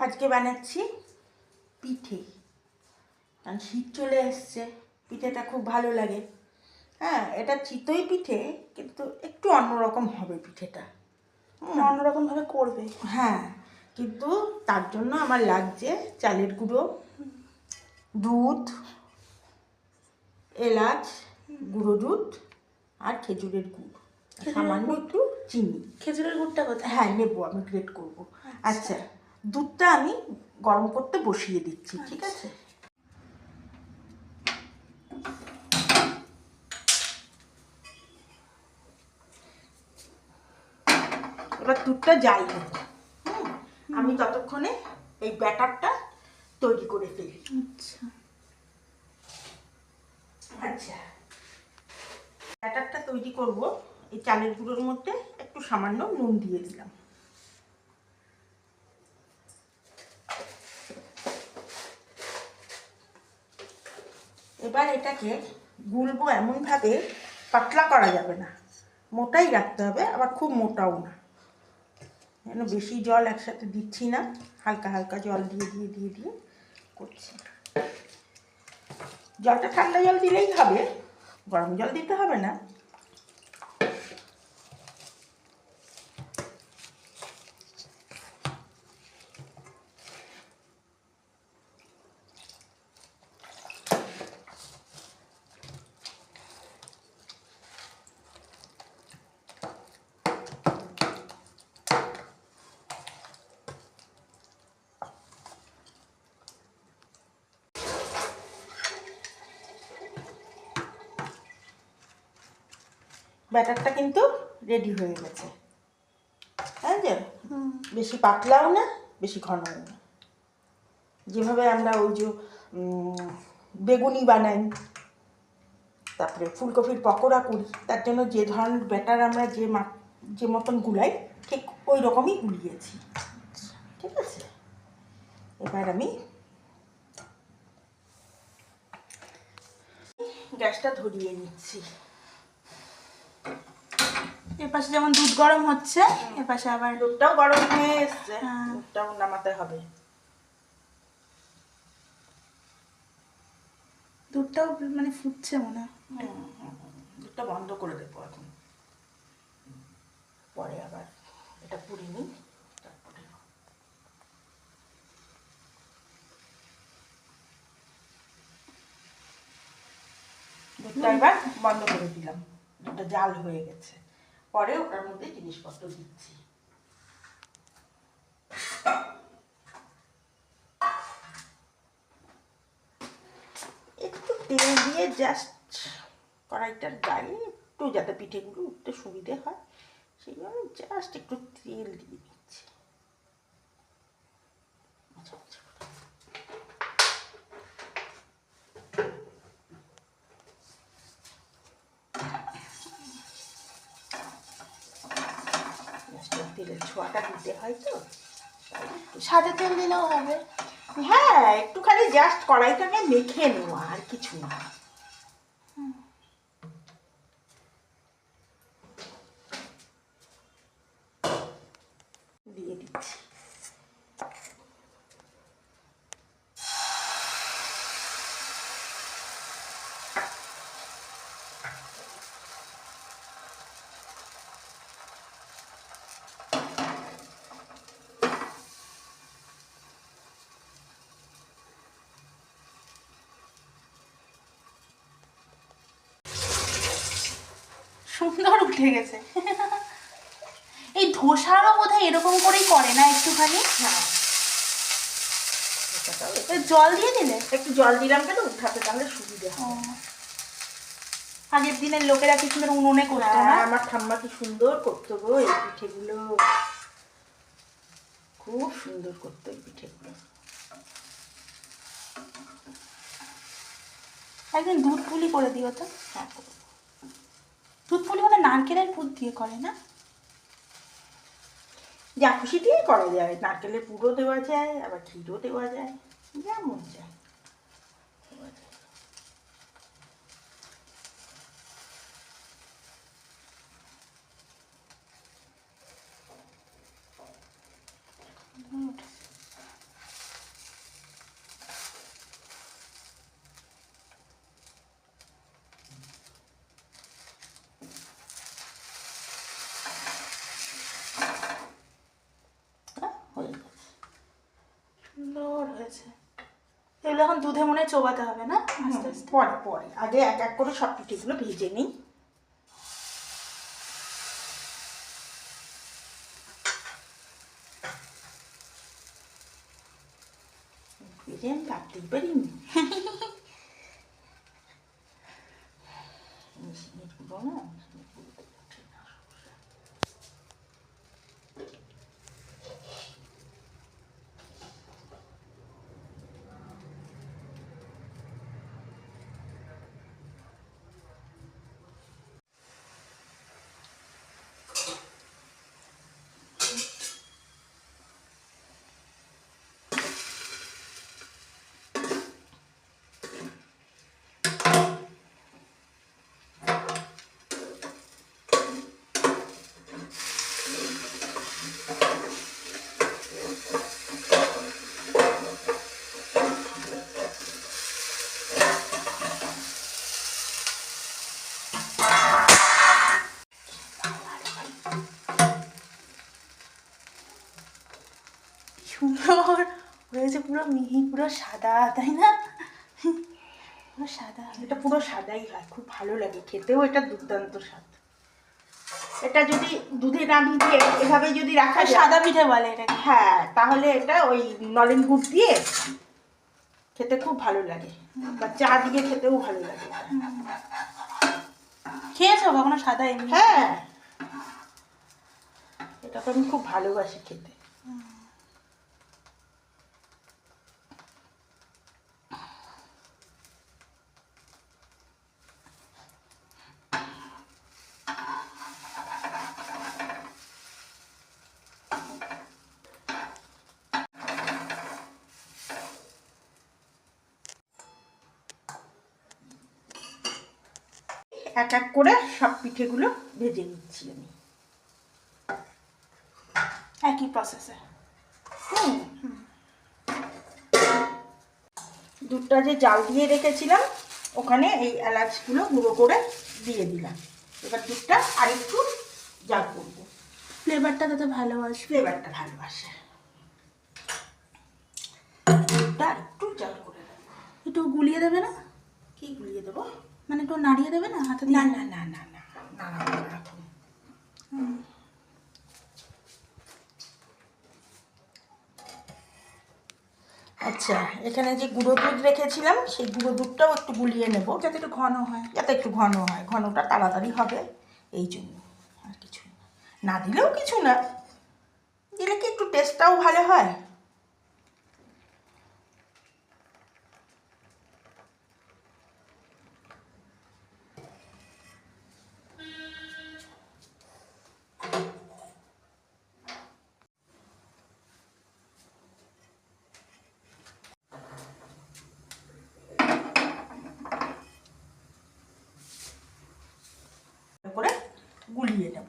আজকে বানাচ্ছি পিঠে। কারণ শীত চলে এসছে পিঠেটা খুব ভালো লাগে। হ্যাঁ এটা চিতই পিঠে কিন্তু একটু অন্যরকম হবে পিঠেটা। হুম, অন্যরকম করবে। হ্যাঁ কিন্তু তার জন্য আমার লাগছে চালের গুঁড়ো দুধ এলাচ গুঁড়ো দুধ আর খেজুরের গুড়। সামান্য একটু চিনি। খেজুরের গুড়টা কোথায়? হ্যাঁ নেব আমি গ্রেট করব। আচ্ছা। দুধটা আমি গরম করতে বসিয়ে দিচ্ছি ঠিক আছে? এবার দুধটা হবে হুম, আমি ততক্ষণে এই ব্যাটারটা তৈরি করে ফেলি। আচ্ছা। আচ্ছা। ব্যাটারটা তৈরি করব। এই চালের গুঁড়োর মধ্যে একটু সামান্য নুন দিয়ে দিলাম। এবার এটাকে গুলবো এমনভাবে পাতলা করা যাবে না। মোটাই রাখতে হবে, আবার খুব মোটাও না। যেন বেশি জল একসাথে দিচ্ছি না, হালকা হালকা জল দিয়ে দিয়ে দিয়ে দিয়ে করছি। জলটা ঠান্ডা জল দিলেই হবে, গরম জল দিতে হবে না। ব্যাটারটা কিন্তু রেডি হয়ে গেছে। হ্যাঁ যে? বেশি পাতলাও না, বেশি ঘনও না। যেভাবে আমরা ওই যে বেগুনি বানাই, তারপরে ফুলকপির পকোড়া করি, তার জন্য যে ধরনের ব্যাটার আমরা যে মা, যে মতন গুলাই, ঠিক ওই রকমই গুলিয়েছি। ঠিক আছে? এবার আমি গ্যাসটা ধরিয়ে নিচ্ছি। এপাশে যেমন দুধ গরম হচ্ছে এপাশে আবার দুধটাও গরম হয়ে এসছে। হ্যাঁ। দুধটাও নামাতে হবে। দুধটাও মানে ফুটছে মনে হয়। দুধটা বন্ধ করে দেবো এখন। পরে আবার এটা পুড়ি নিই দুধটা এবার বন্ধ করে দিলাম। দুধটা জাল হয়ে গেছে। পরে ওটার মধ্যে জিনিসপত্র দিচ্ছি। একটু তেল দিয়ে জাস্ট কড়াইটার গায়ে একটু যাতে পিঠেগুলো উঠতে সুবিধে হয়, সেই জন্য জাস্ট একটু তেল দিয়ে দিচ্ছি আচ্ছা, আচ্ছা। Just একটু তেলের তো সাদা তেল দিলেও হবে। হ্যাঁ একটুখানি জাস্ট কড়াইটাকে মেখে নেওয়া আর কিছু না দিয়ে দিচ্ছি সুন্দর উঠে গেছে। এই ধোসারও বোধহয় এরকম করেই করে না একটুখানি? হ্যাঁ জল দিয়ে দিলে? একটু জল দিলাম কেন? উঠাতে তাহলে সুবিধে। হয় আগের দিনের লোকেরা কি সুন্দর উনুনে করতো না? হ্যাঁ, আমার ঠাম্মা কি সুন্দর করতো গো এই পিঠেগুলো। খুব সুন্দর করতো এই পিঠেগুলো। একদিন দুধ পুলি করে দিও তো। হ্যাঁ। দুধ পুলি মানে নারকেলের পুর দিয়ে করে না? যা খুশি দিয়ে করা যায়। নারকেলের পুরো দেওয়া যায়, আবার ক্ষীরও দেওয়া যায়। যেমন যায় দেওয়া যায়। এগুলো এখন দুধে মনে চোবাতে হবে না? আস্তে আস্তে। পরে পরে। আগে এক এক করে সব পিঠেগুলো ভেজে নিই। ভেজে আমি ভাবতেই পারিনি। না মেশিনের গুঁড়োতে ওঠে না সবসময়। সুন্দর হয়েছে পুরো মিহি পুরো সাদা তাই না? পুরো সাদা। এটা পুরো সাদাই হয় খুব ভালো লাগে খেতেও এটা দুর্দান্ত স্বাদ। এটা যদি দুধে না ভিজিয়ে এভাবে যদি রাখা সাদা পিঠে বলে এটাকে। হ্যাঁ তাহলে এটা ওই নলেন গুড় দিয়ে খেতে খুব ভালো লাগে। বা চা দিয়ে খেতেও ভালো লাগে। খেয়েছো কখনো সাদা এমনি? হ্যাঁ। এটা তো আমি খুব ভালোবাসি খেতে। এক এক করে সব পিঠেগুলো ভেজে নিচ্ছি আমি। একই প্রসেসে হুম। দুধটা যে জাল দিয়ে রেখেছিলাম ওখানে এই এলাচগুলো গুঁড়ো করে দিয়ে দিলাম। এবার দুধটা আরেকটু জাল করব। ফ্লেভারটা তাতে ভালো আসবে ফ্লেভারটা ভালোবাসে দুধটা আরেকটু জাল করে দেবো একটু গুলিয়ে দেবে না? কি গুলিয়ে দেবো? মানে একটু নাড়িয়ে দেবে না? হাতে না না না না না আচ্ছা এখানে যে গুঁড়ো দুধ রেখেছিলাম সেই গুঁড়ো দুধটাও একটু গুলিয়ে নেব যাতে একটু ঘন হয়। যাতে একটু ঘন হয় ঘনটা তাড়াতাড়ি হবে এই জন্য আর কিছু না। দিলেও কিছু না। দিলে কি একটু টেস্টটাও ভালো হয় করে গুলিয়ে নেব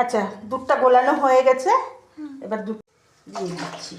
আচ্ছা দুধটা গোলানো হয়ে গেছে। এবার দুধ দিয়ে দিচ্ছি।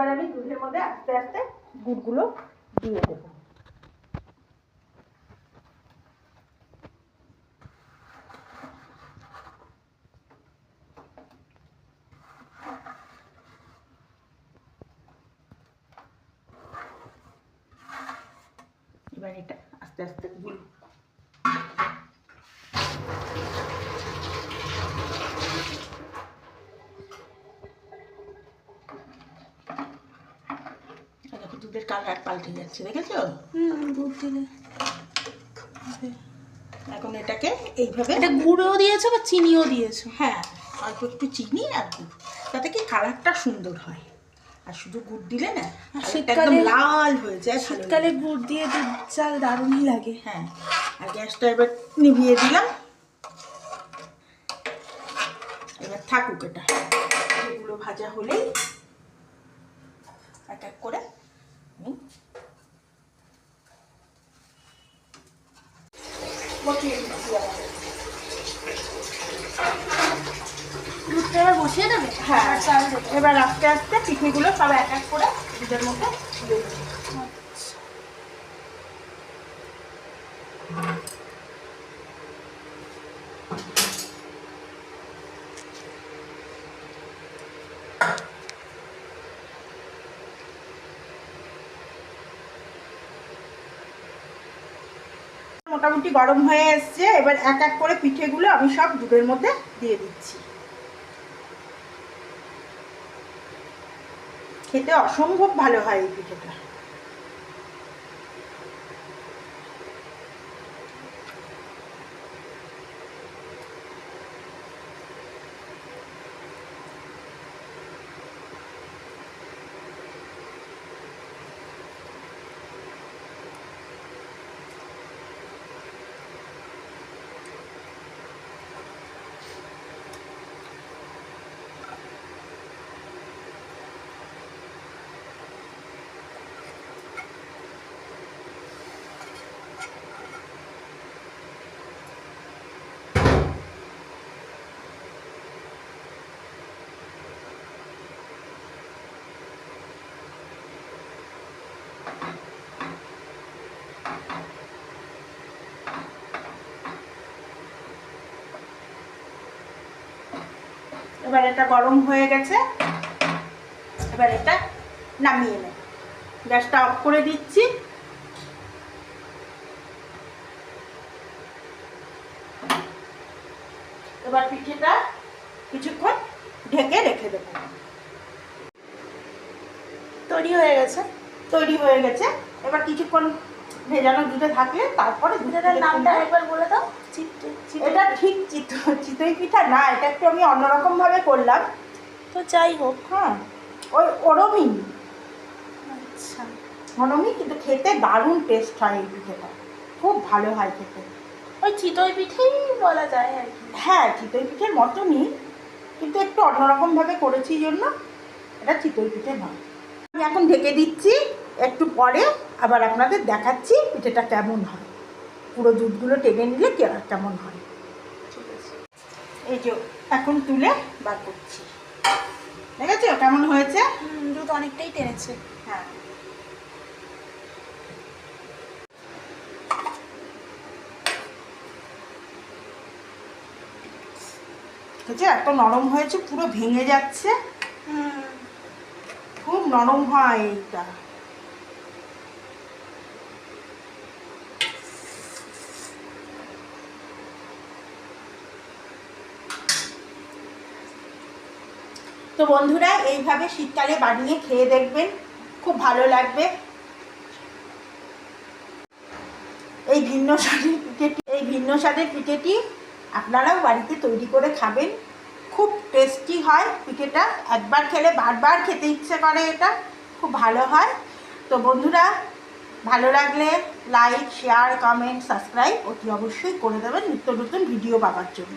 এবার আমি দুধের মধ্যে আস্তে আস্তে গুড়গুলো দিয়ে দেবো। এবার এটা আস্তে আস্তে গুড় এই দেখো দুধের কালার পাল্টে যাচ্ছে দেখেছ? দুধ দিলে। এখন এটাকে এইভাবে এটা গুঁড়ো দিয়েছ বা চিনিও দিয়েছ? হ্যাঁ অল্প একটু চিনি আর গুড় তাতে কি কালারটা সুন্দর হয়। আর শুধু গুড় দিলে না একদম শীতকালে- লাল হয়ে যায় শীতকালে গুড় দিয়ে দুধ চাল দারুণই লাগে। হ্যাঁ আর গ্যাসটা এবার নিভিয়ে দিলাম। এবার থাকুক এটা। এগুলো ভাজা হলেই এক এক করে আমি বসিয়ে দিচ্ছি দুধটা এবার বসিয়ে দেবে? হ্যাঁ। দেবে এবার আস্তে আস্তে পিঠেগুলো সব এক এক করে দুধের মধ্যে দিয়ে দেবো। মোটামুটি গরম হয়ে এসছে, এবার এক এক করে পিঠেগুলো আমি সব দুধের মধ্যে দিয়ে দিচ্ছি। খেতে অসম্ভব ভালো হয় এই পিঠেটা। এবার এটা গরম হয়ে গেছে। এবার এটা নামিয়ে নেব। গ্যাসটা অফ করে দিচ্ছি। এবার পিঠেটা কিছুক্ষণ ঢেকে রেখে দেবো। তৈরি হয়ে গেছে। তৈরি হয়ে গেছে। এবার কিছুক্ষণ ভেজানো দুধে থাকলে তারপরে এটার নামটা একবার বলে দাও। এটা ঠিক চিত চিতই পিঠা না এটা একটু আমি অন্যরকম ভাবে করলাম। তো যাই হোক। হ্যাঁ ওই ওরমই আচ্ছা। ওরমই কিন্তু খেতে দারুণ টেস্ট হয় এই পিঠেটা। খুব ভালো হয় খেতে। ওই চিতই পিঠেই বলা যায় আর কি। হ্যাঁ চিতই পিঠের মতনই কিন্তু একটু অন্যরকমভাবে করেছি জন্য এটা চিতই পিঠে নয়। আমি এখন ঢেকে দিচ্ছি। একটু পরে আবার আপনাদের দেখাচ্ছি পিঠেটা কেমন হয়। পুরো দুধগুলো টেনে নিলে কেমন হয়। ঠিক আছে। এই যে এখন তুলে বার করছি। দেখেছ কেমন হয়েছে? দুধ অনেকটাই টেনেছে। হ্যাঁ। দেখেছ? এত নরম হয়েছে পুরো ভেঙে যাচ্ছে। খুব নরম হয় এইটা। তো বন্ধুরা, এইভাবে শীতকালে বানিয়ে খেয়ে দেখবেন, খুব ভালো লাগবে। এই ভিন্ন স্বাদের পিঠেটি এই ভিন্ন স্বাদের পিঠেটি আপনারাও বাড়িতে তৈরি করে খাবেন। খুব টেস্টি হয় পিঠেটা। একবার খেলে বারবার খেতে ইচ্ছে করে এটা। খুব ভালো হয়। তো বন্ধুরা, ভালো লাগলে লাইক শেয়ার কমেন্ট সাবস্ক্রাইব অতি অবশ্যই করে দেবেন। নিত্য নতুন ভিডিও পাওয়ার জন্য।